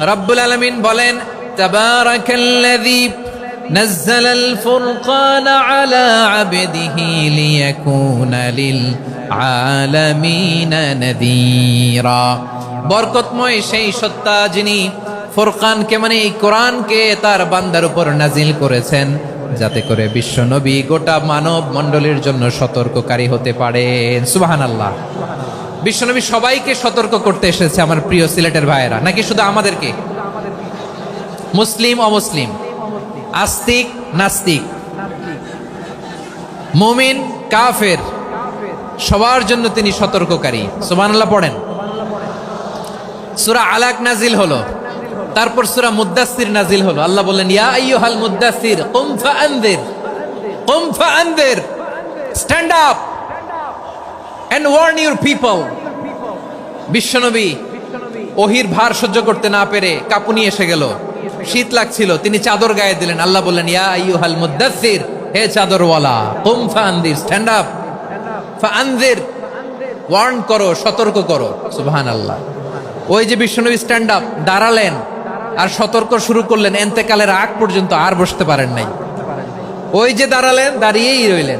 রব্বুল আলমিন বলেন তাবারাকাল্লাযী نزل الفرقان على عبده ليكون للعالمين نذيرا বরকতময় সেই সত্তা যিনি ফুরকানকে মানে এই কোরআনকে তার বান্দার উপর নাজিল করেছেন যাতে করে বিশ্ব নবী গোটা মানব মণ্ডলীর জন্য সতর্ককারী হতে পারেন সুবাহান আল্লাহ বিশ্বনবী সবাইকে সতর্ক করতে এসেছে আমার প্রিয় সিলেটের ভাইয়েরা। নাকি শুধু আমাদেরকে? মুসলিম, অমুসলিম? আস্তিক, নাস্তিক? মুমিন, কাফের? সবার জন্য তিনি সতর্ককারী। সুবহানাল্লাহ পড়েন। সুরা আলাক নাজিল হলো। তারপর সুরা মুদ্দাসির নাজিল হলো। আল্লাহ বললেন, ইয়া আইয়ুহাল মুদ্দাসির কুম ফাআনদির। কুম ফাআনদির। Stand up and warn your people বিশ্বনবী, ওহির ভার সহ্য করতে না পেরে কাপুনি এসে গেল। শীত লাগছিল, তিনি চাদর গায়ে দিলেন। আল্লাহ বললেন, ইয়া আইয়ুহাল মুদ্দাসির হে চাদরওয়ালা কুম ফাআনদির স্ট্যান্ড আপ ফাআনদির ওয়ার্ন করো, সতর্ক করো। সুবহানাল্লাহ। ওই যে বিশ্বনবী স্ট্যান্ড আপ দাঁড়ালেন। আর সতর্ক শুরু করলেন। এন্তেকালের আগ পর্যন্ত আর বসতে পারেন নাই। ওই যে দাঁড়ালেন, দাঁড়িয়েই রইলেন।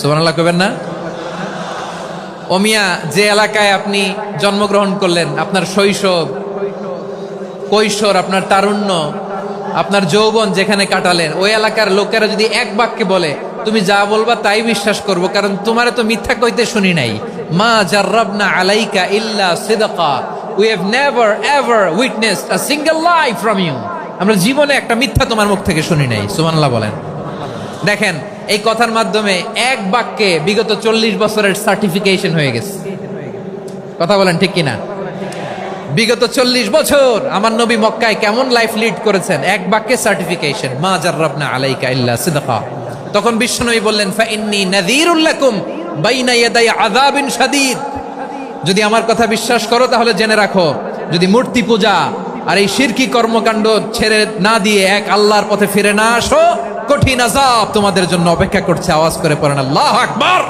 সুবহানাল্লাহ কইবেন না? ওমিয়া যে এলাকায় আপনি জন্মগ্রহণ করলেন, আপনার শৈশব, কৈশোর, আপনার তারুণ্য, আপনার যৌবন যেখানে কাটালেন, ওই এলাকার লোকেরা যদি এক বাক্যে বলে, তুমি যা বলবা তাই বিশ্বাস করব, কারণ তোমারে তো মিথ্যা কইতে শুনি নাই। মা জাররাবনা আলাইকা ইল্লা সিদকা। We have never ever witnessed a single life from you আমরা জীবনে একটা মিথ্যা তোমার মুখ থেকে শুনি নাই, সুবহানাল্লাহ বলেন। দেখেন, এই কথার মাধ্যমে এক বাক্যে বিগত চল্লিশ বছরের সার্টিফিকেশন হয়ে গেছে। কথা বলেন ঠিক কিনা? বিগত চল্লিশ বছর আমার নবী মক্কায় কেমন লাইফ লিড করেছেন? এক বাক্যে সার্টিফিকেশন মা জাররাবনা আলাইকা ইল্লা সিদকা। তখন বিশ্বনবী বললেন, ফাইন্নি নাযীরুল লাকুম বাইনা ইয়াদাই আযাবিন শাদীদ। যদি আমার কথা বিশ্বাস করো, তাহলে জেনে রাখো, যদি মূর্তি পূজা আর এই শিরকি কর্মকাণ্ড ছেড়ে না দিয়ে এক আল্লাহর পথে ফিরে না আসো, কঠিন আজাব তোমাদের জন্য অপেক্ষা করছে। আওয়াজ করে পড়েন, আল্লাহ আকবার!